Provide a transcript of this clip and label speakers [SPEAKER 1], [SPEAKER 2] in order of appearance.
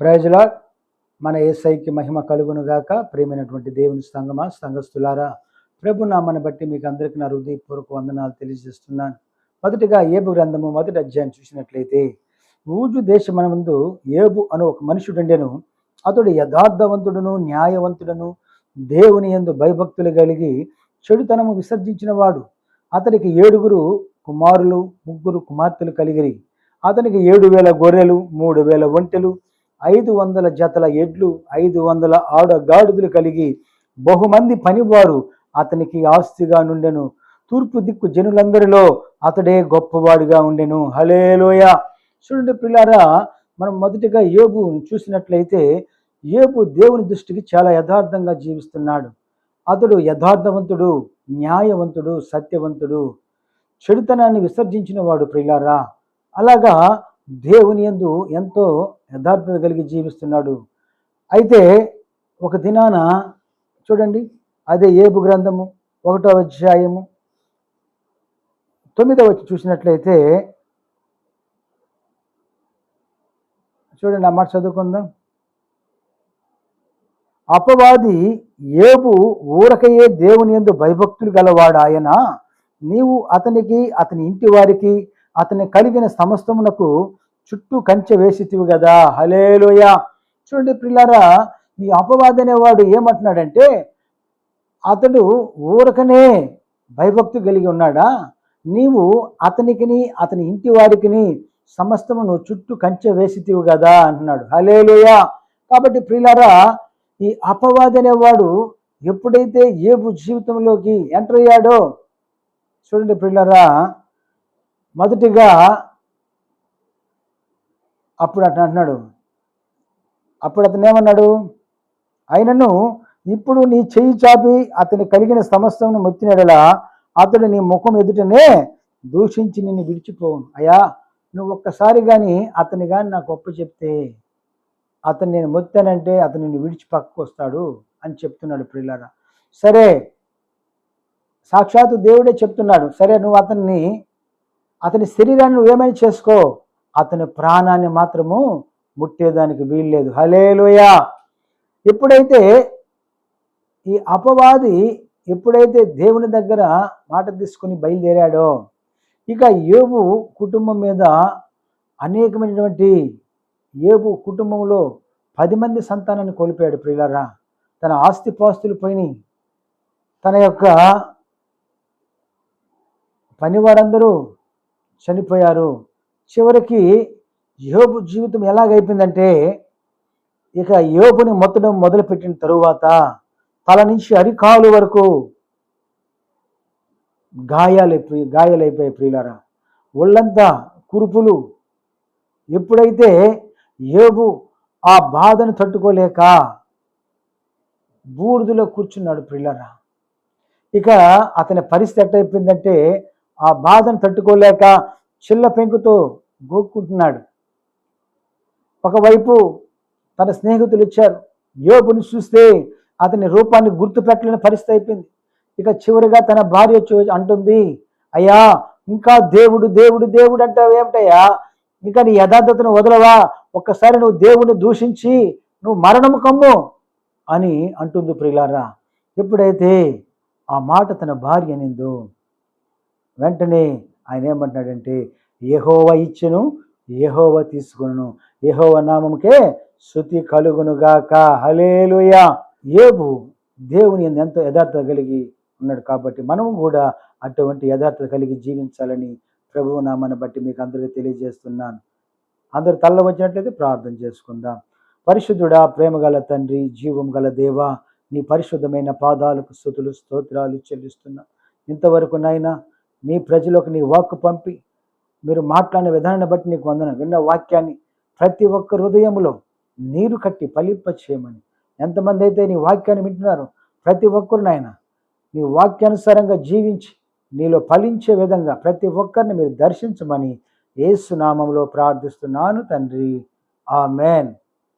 [SPEAKER 1] ప్రజల మన ఏసైకి మహిమ కలుగును గాక. ప్రేమైనటువంటి దేవుని సంగమా సంఘస్థులారా ప్రభు నామని బట్టి మీకు అందరికీ నా హృదయపూర్వక వందనాలు తెలియజేస్తున్నాను. మొదటిగా ఏబు గ్రంథము మొదటి అధ్యాయం చూసినట్లయితే ఊజు దేశమనందు ఏబు అను ఒక మనుషుడుండెను. అతడు యథార్థవంతుడును న్యాయవంతుడును దేవుని యందు భయభక్తులు కలిగి చెడుతనము విసర్జించినవాడు. అతనికి ఏడుగురు కుమారులు ముగ్గురు కుమార్తెలు కలిగిరి. అతనికి ఏడు వేల గొర్రెలు మూడు వేల ఒంటెలు ఐదు వందల జతల ఎడ్లు ఐదు వందల ఆడ గాడిదలు కలిగి బహుమంది పనివారు అతనికి ఆస్తిగా నుండెను. తూర్పు దిక్కు జనులందరిలో అతడే గొప్పవాడిగా ఉండెను. హలేలోయ చూడండి పిల్లారా మనం మొదటిగా ఏబు చూసినట్లయితే ఏబు దేవుని దృష్టికి చాలా యథార్థంగా జీవిస్తున్నాడు. అతడు యథార్థవంతుడు న్యాయవంతుడు సత్యవంతుడు. చెడుతనాన్ని విసర్జించిన వాడు ప్రియులారా అలాగా దేవుని యందు ఎంతో యథార్థత కలిగి జీవిస్తున్నాడు. అయితే ఒక దినాన చూడండి అదే ఏబు గ్రంథము ఒకటో అధ్యాయము తొమ్మిదవ వచ్చి చూసినట్లయితే చూడండి ఆ మాట చదువుకుందాం. అపవాది ఏబు ఊరకయే దేవుని యందు భయభక్తులు గలవాడు ఆయన నీవు అతనికి అతని ఇంటి వారికి అతని కలిగిన సమస్తమునకు చుట్టూ కంచె వేసితివి కదా హలేలోయ చూడండి పిల్లారా ఈ అపవాది అనేవాడు ఏమంటున్నాడంటే అతడు ఊరకనే భయభక్తి కలిగి ఉన్నాడా? నీవు అతనికిని అతని ఇంటి వారికిని సమస్తమును చుట్టూ కంచె వేసితివి కదా అంటున్నాడు. హలేలోయ కాబట్టి ప్రియులారా ఈ అపవాది అనేవాడు ఎప్పుడైతే ఏబు జీవితంలోకి ఎంటర్ అయ్యాడో చూడండి పిల్లరా మొదటిగా అప్పుడు అట్లా అంటున్నాడు అప్పుడు అతను ఏమన్నాడు? అయినను ఇప్పుడు నీ చెయ్యి చాపి అతని కలిగిన సమస్యను మొత్తినడలా అతడు నీ ముఖం ఎదుటనే దూషించి నిన్ను విడిచిపోవును. అయ్యా నువ్వు ఒక్కసారి కానీ అతని కానీ నాకు ఒప్ప చెప్తే అతను నేను మొత్తానంటే అతను నిన్ను విడిచి పక్కకు వస్తాడు అని చెప్తున్నాడు ప్రియులారా. సరే సాక్షాత్తు దేవుడే చెప్తున్నాడు. సరే నువ్వు అతన్ని అతని శరీరాన్ని ఏమైనా చేసుకో అతని ప్రాణాన్ని మాత్రము ముట్టేదానికి వీల్లేదు. హలేలుయా ఎప్పుడైతే ఈ అపవాది ఎప్పుడైతే దేవుని దగ్గర మాట తీసుకుని బయలుదేరాడో ఇక ఏబు కుటుంబం మీద అనేకమైనటువంటి ఏబు కుటుంబంలో పది మంది సంతానాన్ని కోల్పోయాడు ప్రియులారా. తన ఆస్తిపాస్తులు పోయినాయి. తన యొక్క పనివారందరూ చనిపోయారు. చివరికి యోబు జీవితం ఎలాగైపోయిందంటే ఇక యోబుని మొత్తడం మొదలుపెట్టిన తరువాత తల నుంచి అరికాలు వరకు గాయాలైపోయి గాయాలైపోయాయి ప్రియులారా. ఒళ్ళంతా కురుపులు. ఎప్పుడైతే యోబు ఆ బాధను తట్టుకోలేక బూడిదలో కూర్చున్నాడు ప్రియులారా. ఇక అతని పరిస్థితి ఎట్టయిపోయిందంటే ఆ బాధను తట్టుకోలేక చిల్ల పెంకుతో గోక్కుంటున్నాడు. ఒకవైపు తన స్నేహితులు ఇచ్చారు. యోగుని చూస్తే అతని రూపాన్ని గుర్తుపెట్టలేని పరిస్థితి అయిపోయింది. ఇక చివరిగా తన భార్య వచ్చి అంటుంది అయ్యా ఇంకా దేవుడు దేవుడు దేవుడు అంటావు ఏమిటయ్యా? ఇంకా నీ యథార్థతను వదలవా? ఒక్కసారి నువ్వు దేవుడిని దూషించి నువ్వు మరణము కమ్ము అని అంటుంది ప్రియులారా. ఎప్పుడైతే ఆ మాట తన భార్య నిందో వెంటనే ఆయన ఏమంటున్నాడంటే ఏహోవ ఇచ్చెను ఏహోవ తీసుకును ఏహోవ నామంకే శృతి కలుగునుగాక. హలేలుయ ఏబు దేవుని ఎంతో యథార్థత కలిగి ఉన్నాడు కాబట్టి మనము కూడా అటువంటి యథార్థత కలిగి జీవించాలని ప్రభువు నామాన్ని బట్టి మీకు అందరికీ తెలియజేస్తున్నాను. అందరు తల్ల వచ్చినట్లయితే ప్రార్థన చేసుకుందాం. పరిశుద్ధుడా ప్రేమ గల తండ్రి జీవం గల దేవ నీ పరిశుద్ధమైన పాదాలకు స్థుతులు స్తోత్రాలు చెల్లిస్తున్నా. ఇంతవరకు నాయనా నీ ప్రజలకు నీ వాక్ పంపి. మీరు మాట్లాడిన విధానాన్ని బట్టి నీకు వందన విన్న వాక్యాన్ని ప్రతి ఒక్క హృదయంలో నీరు కట్టి ఫలింప చేయమని ఎంతమంది అయితే నీ వాక్యాన్ని వింటున్నారు ప్రతి ఒక్కరు నాయన నీ వాక్యానుసారంగా జీవించి నీలో ఫలించే విధంగా ప్రతి ఒక్కరిని మీరు దర్శించమని ఏసునామంలో ప్రార్థిస్తున్నాను తండ్రి. ఆ మేన్